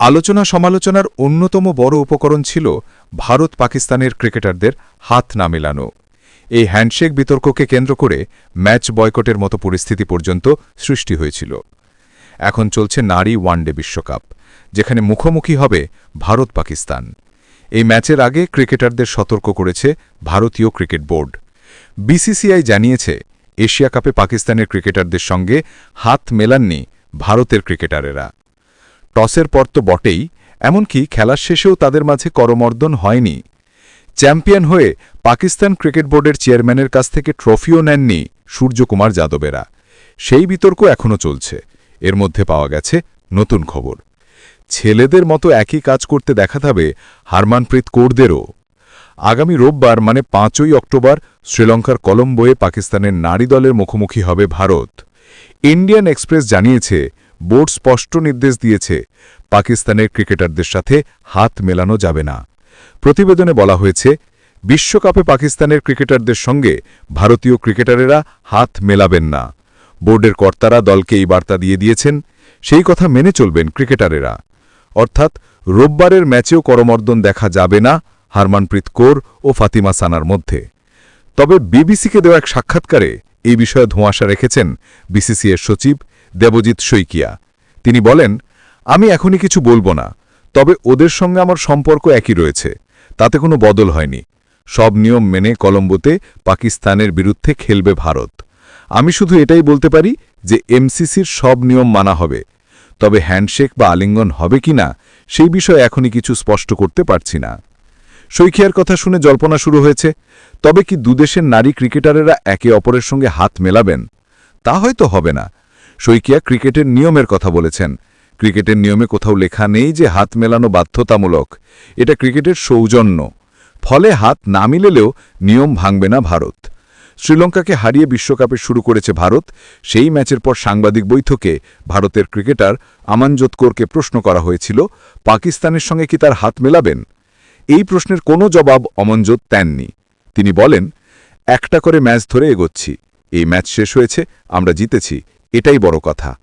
আলোচনা সমালোচনার অন্যতম বড় উপকরণ ছিল ভারত পাকিস্তানের ক্রিকেটারদের হাত না মেলানো। এই হ্যান্ডশেক বিতর্ককে কেন্দ্র করে ম্যাচ বয়কটের মতো পরিস্থিতি পর্যন্ত সৃষ্টি হয়েছিল। এখন চলছে নারী ওয়ানডে বিশ্বকাপ, যেখানে মুখোমুখি হবে ভারত পাকিস্তান। এই ম্যাচের আগে ক্রিকেটারদের সতর্ক করেছে ভারতীয় ক্রিকেট বোর্ড। বিসিসিআই জানিয়েছে, এশিয়া কাপে পাকিস্তানের ক্রিকেটারদের সঙ্গে হাত মেলাননি ভারতের ক্রিকেটারেরা। টসের পর তো বটেই, এমনকি খেলার শেষেও তাদের মাঝে করমর্দন হয়নি। চ্যাম্পিয়ন হয়ে পাকিস্তান ক্রিকেট বোর্ডের চেয়ারম্যানের কাছ থেকে ট্রফিও নেননি সূর্যকুমার যাদবেরা। সেই বিতর্ক এখনও চলছে। এর মধ্যে পাওয়া গেছে নতুন খবর। ছেলেদের মতো একই কাজ করতে দেখা যাবে হারমানপ্রীত কৌরদেরও। আগামী রোববার মানে পাঁচই অক্টোবর, শ্রীলঙ্কার কলম্বোয়ে পাকিস্তানের নারী দলের মুখোমুখি হবে ভারত। ইন্ডিয়ান এক্সপ্রেস জানিয়েছে বোর্ড স্পষ্ট নির্দেশ দিয়েছে, পাকিস্তানের ক্রিকেটারদের সাথে হাত মেলানো যাবে না। প্রতিবেদনে বলা হয়েছে, বিশ্বকাপে পাকিস্তানের ক্রিকেটারদের সঙ্গে ভারতীয় ক্রিকেটারেরা হাত মেলাবেন না। বোর্ডের কর্তারা দলকে এই বার্তা দিয়ে দিয়েছেন, সেই কথা মেনে চলবেন ক্রিকেটারেরা। অর্থাৎ, রোববারের ম্যাচেও করমর্দন দেখা যাবে না হারমানপ্রীত কৌর ও ফাতিমা সানার মধ্যে। তবে বিবিসিকে দেওয়া এক সাক্ষাৎকারে এই বিষয়ে ধোঁয়াশা রেখেছেন বিসিসিএর সচিব দেবজিৎ শইকিয়া। তিনি বলেন, আমি এখনই কিছু বলব না, তবে ওদের সঙ্গে আমার সম্পর্ক একই রয়েছে, তাতে কোনো বদল হয়নি। সব নিয়ম মেনে কলম্বোতে পাকিস্তানের বিরুদ্ধে খেলবে ভারত। আমি শুধু এটাই বলতে পারি যে এমসিসির সব নিয়ম মানা হবে, তবে হ্যান্ডশেক বা আলিঙ্গন হবে কিনা সেই বিষয়ে এখনই কিছু স্পষ্ট করতে পারছি না। শৈখিয়ার কথা শুনে জল্পনা শুরু হয়েছে, তবে কি দুদেশের নারী ক্রিকেটারেরা একে অপরের সঙ্গে হাত মেলাবেন? তা হয়তো হবে না শৈকিয়া ক্রিকেটের নিয়মের কথা বলেছেন। ক্রিকেটের নিয়মে কোথাও লেখা নেই যে হাত মেলানো বাধ্যতামূলক। এটা ক্রিকেটের সৌজন্য। ফলে হাত না মিলেলেও নিয়ম ভাঙবে না ভারত। শ্রীলঙ্কাকে হারিয়ে বিশ্বকাপে শুরু করেছে ভারত। সেই ম্যাচের পর সাংবাদিক বৈঠকে ভারতের ক্রিকেটার আমানজোত কৌরকে প্রশ্ন করা হয়েছিল, পাকিস্তানের সঙ্গে কি তার হাত মেলাবেন? এই প্রশ্নের কোনো জবাব অমনজোত দেননি। তিনি বলেন, একটা করে ম্যাচ ধরে এগোচ্ছি। এই ম্যাচ শেষ হয়েছে, আমরা জিতেছি। এটাই বড় কথা।